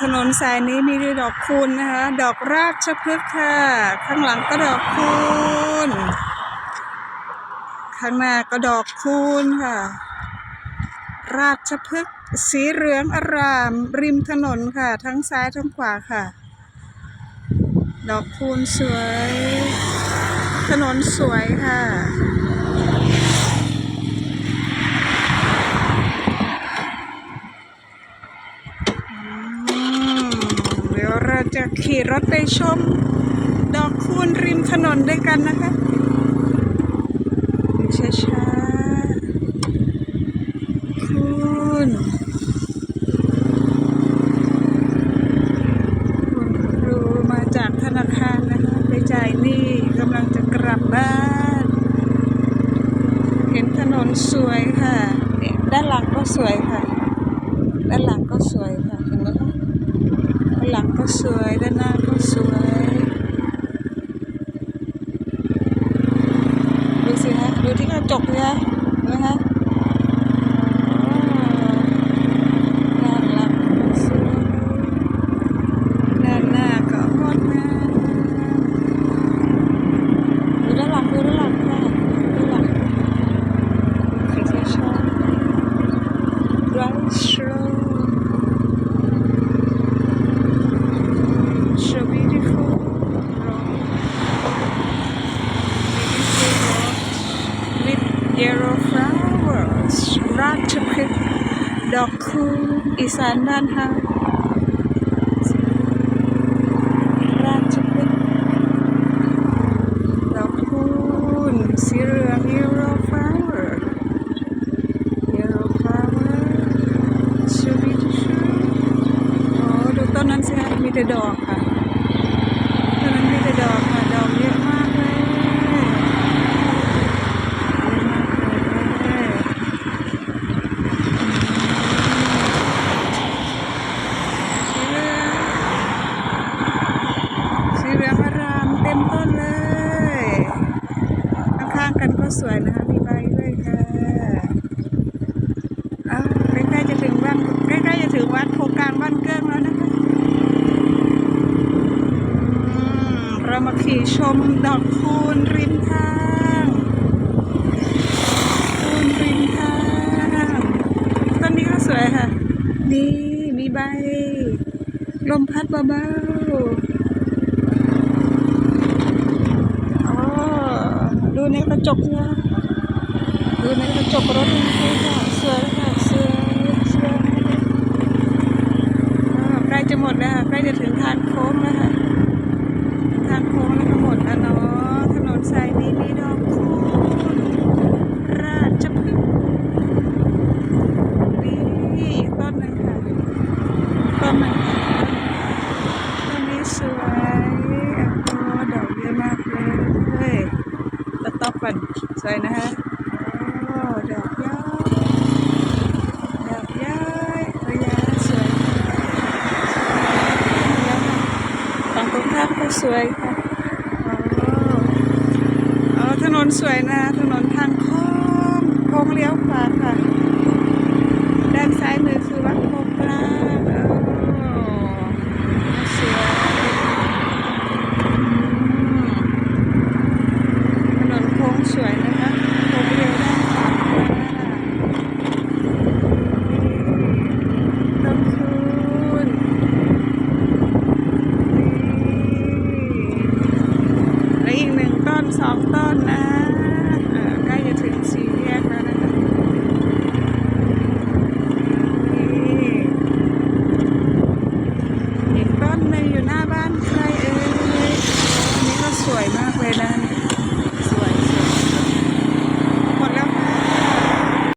ถนนสายนี้มีดอกคูณนะคะ ดอกราชพฤกษ์ค่ะ ข้างหลังก็ดอกคูณ ข้างหน้าก็ดอกคูณค่ะ ราชพฤกษ์สีเหลืองอาราม ริมถนนค่ะ ทั้งซ้ายทั้งขวาค่ะ ดอกคูณสวย ถนนสวยค่ะ อืมเดี๋ยวเราจะ ขี่รถไปชม ดอกคูณริมถนนด้วยกันนะคะช้าๆคูณคุณครูมาจากธนาคารนะคะ ไปจ่ายหนี้กำลังจะกลับบ้าน เห็นถนนสวยค่ะเนี่ยด้านหลังก็สวยค่ะ ด้านหลังก็สวยค่ะ เห็นไหมคะด้านหลังก็สวยด้านหน้าก็สวย ดูสิคะดูที่กระ จบเลยนะคะโอ้ด้านหลังก็สวยด้านหน้าก็งดงามดูด้านหลังดูด้านหลังค่ะดูด้านหลังใครที่ชอบ Drive slow so beautiful road beautiful road with yellow flowers ราชพฤกษ์ดอกคูณอีสานบ้านเฮาราชพฤกษ์ดอกคู ณสีเหลือง yellow flower yellow flower so beautiful โอ้ดูต้นนั้นสิคะมีแต่ดอกค่ะต้นนั้นมีแต่ดอกค่ะ ดอกเยอะมากเลยเยอะมากเลยสีเหลืองสีเหลืองอารามเต็มต้นเลย ข้างๆกันก็ สวยนะคะมีใบด้วยค่ะอ้าใกล้ๆจะถึงบ้านใกล้ๆจะถึงวัดโพกลางบ้านเกิ้งแล้วนะคะเรามาขี่ชมดอกคูณริมทางคูณริมทางต้นนี้ก็สวยค่ะ นี่มีใบ ลมพัดเบาๆอ๋อดู ในกระจกเนี่ยดูในกระจกรถนี่ค่ะสวยค่ะสวยสวยอ่าใกล้จะหมดแล้วค่ะใกล้จะถึงทางโค้งแล้วค่ะทางโค้งแล้วก็หมดแล้วเนาะถนนสายนี้มีดอกคูณราชพฤกษ์นี่อีกต้นหนึ่งค่ะต้นหนึ่งค่ะต้นนี้สวยโอ้ดอกเยอะมากเลย ตะต๊อบก่อนสวยนะฮะโอ้ดอกย้อยดอกย้อยระยะสวยฝั่งตรงข้ามก็สวยค่ะโอ้อ๋อถนนสวยนะ ถนนทางโค้งโค้งเลี้ยวขวาค่ะ ด้านซ้ายมือคือวัดโพกลางโอ้สวยอืมถนนโค้งสวยนะคะโค้งเลี้ยวด้านขวาต้นคูณนี่และอีกหนึ่งต้นสองต้นนะอ่าใกล้จะถึงสี่แยกแล้วนะคะนี่อีกต้นหนึ่งอยู่หน้านใครเอ่ยวันนี้ก็สวยมากเลยนะ